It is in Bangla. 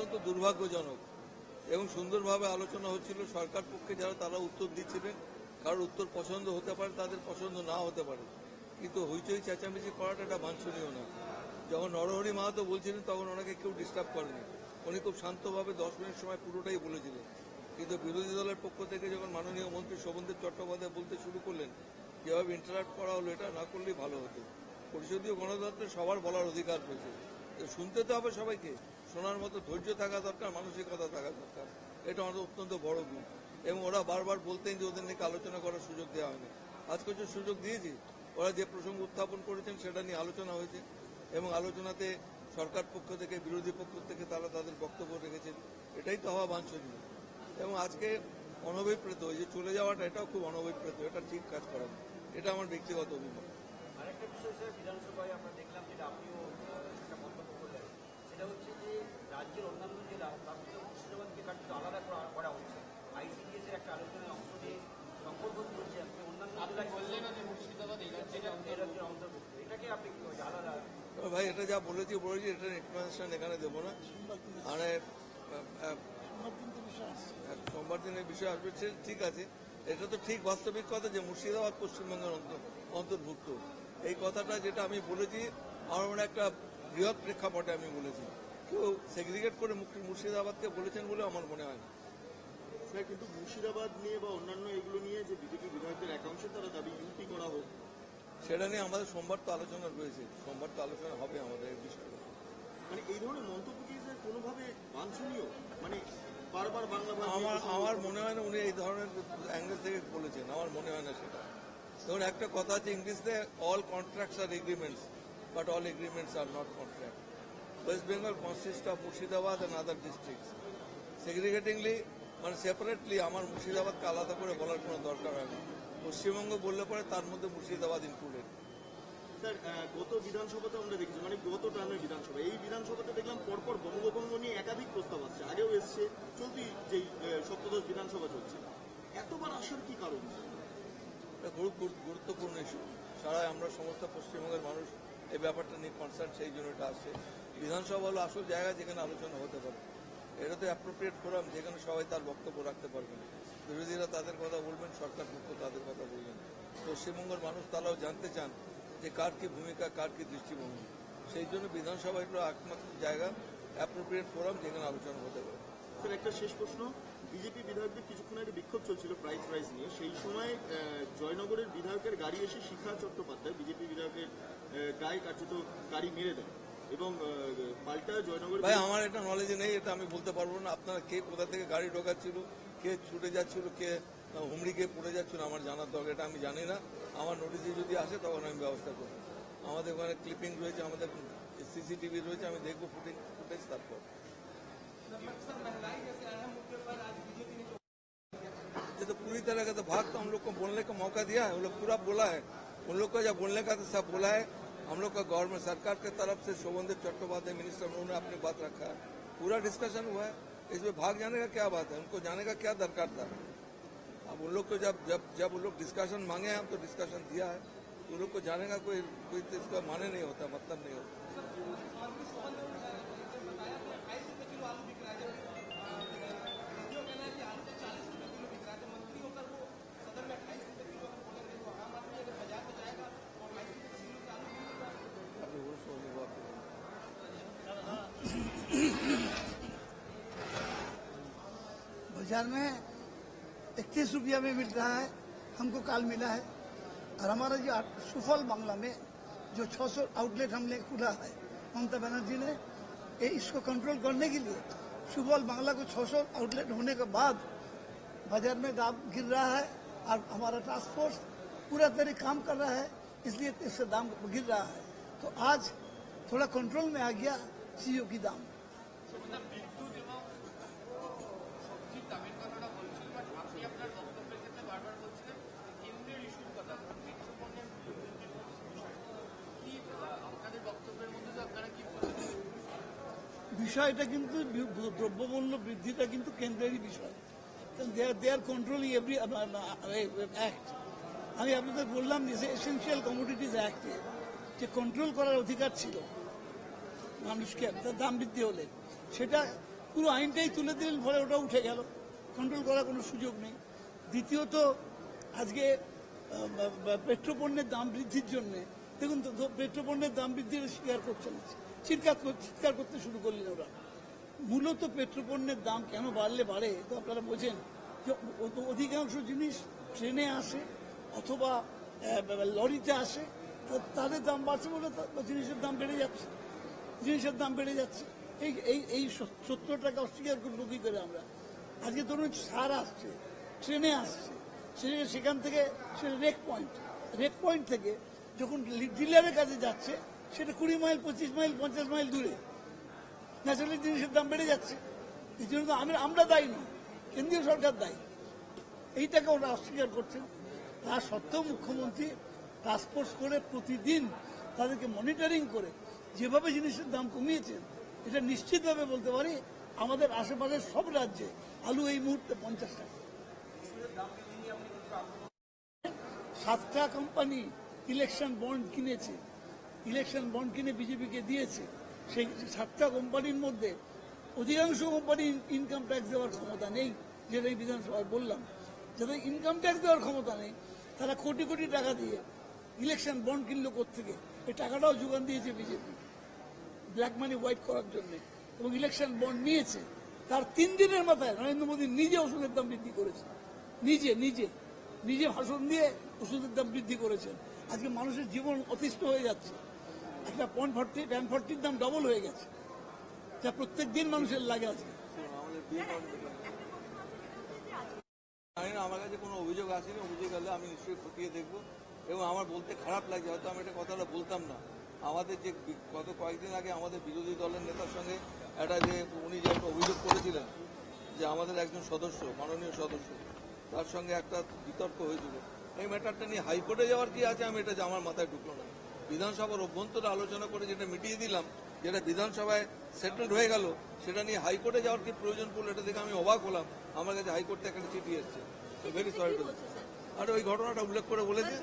অত্যন্ত দুর্ভাগ্যজনক এবং সুন্দরভাবে আলোচনা হচ্ছিল সরকার পক্ষে যারা তারা উত্তর দিচ্ছিলেন, কারোর উত্তর পছন্দ হতে পারে, তাদের পছন্দ না হতে পারে। কিন্তু হইচই চেঁচামেচি করাটা এটা বাঞ্ছনীয় না। যখন নরহরি মাহাতো বলছিলেন, তখন ওনাকে কেউ ডিস্টার্ব করেনি। উনি খুব শান্তভাবে দশ মিনিট সময় পুরোটাই বলেছিলেন। কিন্তু বিরোধী দলের পক্ষ থেকে যখন মাননীয় মন্ত্রী শোভনদেব চট্টোপাধ্যায় বলতে শুরু করলেন, যেভাবে ইন্টারাক্ট করা হলো, এটা না করলেই ভালো হতো। পরিষদীয় গণতন্ত্রে সবার বলার অধিকার রয়েছে। শুনতে তো হবে সবাইকে। শোনার মতো ধৈর্য থাকা দরকার, মানসিকতা থাকা দরকার। এটা আমাদের অত্যন্ত বড় গুণ। এবং ওরা বারবার বলতেন যে ওদের নাকি আলোচনা করার সুযোগ দেওয়া হয়নি। আজকে যে সুযোগ দিয়েছি, ওরা যে প্রসঙ্গ উত্থাপন করেছেন সেটা নিয়ে আলোচনা হয়েছে। এবং আলোচনাতে সরকার পক্ষ থেকে, বিরোধী পক্ষ থেকে তারা তাদের বক্তব্য রেখেছেন। এটাই তো হওয়া বাঞ্ছনীয়। এবং আজকে অনভিপ্রেত যে চলে যাওয়াটা, এটাও খুব অনভিপ্রেত। এটা ঠিক কাজ করা। এটা আমার ব্যক্তিগত অভিমত। আরেকটা বিষয় বিধানসভায় আমরা দেখলাম যেটা আপনিও আহ, একটা মন্তব্য করলেন সেটা হচ্ছে যে রাজ্যের অন্যান্য জেলা তার থেকে মুর্শিদাবাদকে কার্যত আলাদা করা করা হচ্ছে। আইসিডিএস এর একটা আলোচনায় অংশ নিয়ে সংবর্ধন করছে আপনি অন্যান্য জেলায় বললেন যে মুর্শিদাবাদ এই রাজ্যের রাজ্যের অন্তর্ভুক্ত। এটাকে আপনি কি আলাদা ভাই এটা যা বলেছি বলেছি এটা এক্সপ্লেনেশন এখানে দেবো না। মানে আহ, সোমবার দিনের বিষয় আসবে সে ঠিক আছে। এটা তো ঠিক বাস্তবিক কথা যে মুর্শিদাবাদ পশ্চিমবঙ্গের অন্ত- অন্তর্ভুক্ত। এই কথাটা যেটা আমি বলেছি আমার মনে একটা বৃহৎ প্রেক্ষাপটে আমি বলেছি। কেউ সেগ্রিগেট করে মুখ- মুর্শিদাবাদকে বলেছেন বলে আমার মনে হয় না। স্যার কিন্তু মুর্শিদাবাদ নিয়ে বা অন্যান্য এগুলো নিয়ে যে বিজেপি বিধায়কদের একাংশে তারা দাবি ইউটি করা হোক। সেটা নিয়ে আমাদের সোমবার তো আলোচনা রয়েছে। সোমবার তো আলোচনা হবে আমাদের এই বিষয়ে। মানে এই ধরনের মন্তব্য কি স্যার কোনোভাবে বাঞ্ছনীয়? মানে বারবার বাংলা আমার আমার মনে হয় না উনি এই ধরনের অ্যাঙ্গেল থেকে বলেছেন। আমার মনে হয় না সেটা। ধরুন একটা কথা আছে ইংলিশে all contracts are agreements but all agreements are not contract West Bengal consist of Murshidabad and other districts segregatingly মানে সেপারেটলি আমার মুর্শিদাবাদকে আলাদা করে বলার কোনো দরকার হয় না। পশ্চিমবঙ্গ বললে পরে তার মধ্যে মুর্শিদাবাদ ইনক্লুডেড স্যার গত বিধানসভাতে আমরা দেখেছি মানে গত টার্মের বিধানসভা এই বিধানসভাতে দেখলাম পরপর বঙ্গভঙ্গ নিয়ে একাধিক প্রস্তাব আসছে। আগেও এসছে চলতি যেই সপ্তদশ বিধানসভা চলছে। এতবার আসার কি কারণ? এটা গুরু- গুরুত্বপূর্ণ ইস্যু সারা আমরা সমস্ত পশ্চিমবঙ্গের মানুষ এই ব্যাপারটা নিয়ে কনসার্ন সেই জন্য এটা আসছে। বিধানসভা হলো আসল জায়গা যেখানে আলোচনা হতে পারে। এটা তো অ্যাপ্রোপ্রিয়েট ফোরাম যেখানে সবাই তার বক্তব্য রাখতে পারবেন বিরোধীরা তাদের কথা বলবেন, সরকার পক্ষ তাদের কথা বলবেন পশ্চিমবঙ্গের মানুষ তারাও জানতে চান যে কার কি ভূমিকা, কার কি দৃষ্টিভঙ্গি। সেই জন্য বিধানসভা হলো একমাত্র জায়গা অ্যাপ্রোপ্রিয়েট ফোরাম যেখানে আলোচনা হতে পারে। স্যার, একটা শেষ প্রশ্ন। বিজেপি বিধায়কদের কিছুক্ষণ আগে বিক্ষোভ চলছিল প্রাইস রাইস নিয়ে। সেই সময় জয়নগরের বিধায়কের গাড়ি এসে শিখা চট্টোপাধ্যায়, বিজেপি বিধায়কের গায়ে কার্যত গাড়ি মেরে দেয় এবং আহ, পাল্টা জয়নগরের ভাই আমার এটা নলেজে নেই এটা আমি বলতে পারবো না আপনারা কে কোথা থেকে গাড়ি ঢোকাচ্ছিল কে ছুটে যাচ্ছিল কে আহ, হুমড়ি কে পড়ে যাচ্ছিল আমার জানার দরকার এটা আমি জানি না আমার নোটিশে যদি আসে তখন আমি ব্যবস্থা করব আমাদের ওখানে ক্লিপিং রয়েছে আমাদের সিসিটিভি রয়েছে আমি দেখবো ফুটেজ ফুটেজ তারপর ये तो पूरी तरह का तो भाग तो हम लोग को बोलने का मौका दिया है वो लोग पूरा बोला है उन लोग को जब बोलने का तो सब बोला है। हम लोग का गवर्नमेंट सरकार के तरफ़ से शोभनदेव चट्टोपाध्याय मिनिस्टर उन्होंने अपनी बात रखा है। पूरा डिस्कशन हुआ है। इसमें भाग जाने का क्या बात है? उनको जाने का क्या दरकार था? अब उन लोग को जब जब जब उन लोग डिस्कशन मांगे हैं हम तो डिस्कशन दिया है। उन लोग को जाने का कोई कोई तो इसका माने नहीं होता मतलब नहीं होता। बाज़ार में इक्कीस रुपया में मिल रहा है, हमको काल मिला है। और हमारा जो सुफल बांग्ला में जो 600 आउटलेट हमने खुला है, ममता बनर्जी ने, ये इसको कंट्रोल करने के लिए सुफल बांग्ला को 600 आउटलेट होने के बाद बाज़ार में दाम गिर रहा है और हमारा टास्क फोर्स पूरा तरह काम कर रहा है, इसलिए इसका दाम गिर रहा है। तो आज थोड़ा कंट्रोल में आ गया सीओ की दाम। বিষয়টা কিন্তু দ্রব্যমূল্য বৃদ্ধিটা কিন্তু কেন্দ্রেরই বিষয়। They are controlling every act আমি আপনাদের বললাম যে এসেন্সিয়াল কমোডিটিস অ্যাক্টে যে কন্ট্রোল করার অধিকার ছিল মানুষকে, তার দাম বৃদ্ধি হলে, সেটা পুরো আইনটাই তুলে দিলেন, ফলে ওটা উঠে গেল। কন্ট্রোল করার কোনো সুযোগ নেই। দ্বিতীয়ত, আজকে পেট্রোপণ্যের দাম বৃদ্ধির জন্য, দেখুন তো পেট্রোপণ্যের দাম বৃদ্ধির স্বীকার করছে না। চিৎকার চিৎকার করতে শুরু করলেন ওরা। মূলত পেট্রোপণ্যের দাম কেন বাড়লে বাড়ে তো আপনারা বোঝেন। যে অধিকাংশ জিনিস ট্রেনে আসে অথবা লরিতে আসে তাদের দাম বাড়ছে বলে জিনিসের দাম বেড়ে যাচ্ছে। জিনিসের দাম বেড়ে যাচ্ছে। এই এই এই সত্তর টাকা অস্বীকার করব কি করে আমরা? আজকে ধরুন সার আসছে, ট্রেনে আসছে সেখান থেকে, সে রেক পয়েন্ট। রেক পয়েন্ট থেকে যখন ডিলারের কাছে যাচ্ছে সেটা কুড়ি মাইল, পঁচিশ মাইল, পঞ্চাশ মাইল দূরে। ন্যাচারালি জিনিসের দাম বেড়ে যাচ্ছে। এই জন্য তো আমরা আমরা দায়ী না কেন্দ্রীয় সরকার দায়ী। এইটাকে ওরা অস্বীকার করছেন। তা সত্ত্বেও মুখ্যমন্ত্রী টাস্কফোর্স করে প্রতিদিন তাদেরকে মনিটরিং করে যেভাবে জিনিসের দাম কমিয়েছেন এটা নিশ্চিতভাবে বলতে পারি আমাদের আশেপাশের সব রাজ্যে আলু এই মুহূর্তে পঞ্চাশ টাকা। সাতটা কোম্পানি ইলেকশন বন্ড কিনেছে। ইলেকশন বন্ড কিনে বিজেপিকে দিয়েছে, সেই সাতটা কোম্পানির মধ্যে অধিকাংশ কোম্পানি ইনকাম ট্যাক্স দেওয়ার ক্ষমতা নেই, যেটা এই বিধানসভায় বললাম। যাদের ইনকাম ট্যাক্স দেওয়ার ক্ষমতা নেই, তারা কোটি কোটি টাকা দিয়ে ইলেকশন বন্ড কিনলো থেকে এই টাকাটাও যোগান দিয়েছে বিজেপি। ব্ল্যাক মানি হোয়াইট করার জন্য। এবং ইলেকশন বন্ড নিয়েছে, তার তিন দিনের মাথায় নরেন্দ্র মোদী নিজে ওষুধের দাম বৃদ্ধি করেছে। নিজে নিজে। নিজে ভাষণ দিয়ে ওষুধের দাম বৃদ্ধি করেছেন। আজকে মানুষের জীবন অতিষ্ঠ হয়ে যাচ্ছে। একটা পয়েন্ট ফর্টি প্যান ফর্টির দাম ডবল হয়ে গেছে। যা প্রত্যেক দিন মানুষের লাগে আমাদের জানি না, আমার কাছে কোনো অভিযোগ আসেনি, অভিযোগ হলে আমি নিশ্চয়ই খতিয়ে দেখব। এবং আমার বলতে খারাপ লাগছে হয়তো আমি এটা কথাটা বলতাম না। আমাদের যে গত কয়েকদিন আগে আমাদের বিরোধী দলের নেতার সঙ্গে একটা যে উনি যে একটা অভিযোগ করেছিলেন, যে আমাদের একজন সদস্য, মাননীয় সদস্য, তার সঙ্গে একটা বিতর্ক হয়েছিল। এই ম্যাটারটা নিয়ে হাইকোর্টে যাওয়ার কি আছে? আমি এটা আমার মাথায় ঢুকলো না। বিধানসভার অভ্যন্তরে আলোচনা করে যেটা মিটিয়ে দিলাম যেটা বিধানসভায় সেটেলড হয়ে গেল সেটা নিয়ে হাইকোর্টে যাওয়ার কি প্রয়োজন পড়ল এটা দেখে আমি অবাক হলাম। আমার কাছে হাইকোর্ট থেকে একটা চিঠি এসছে। ভেরি সরি টু আর ওই ঘটনাটা উল্লেখ করে বলেছে।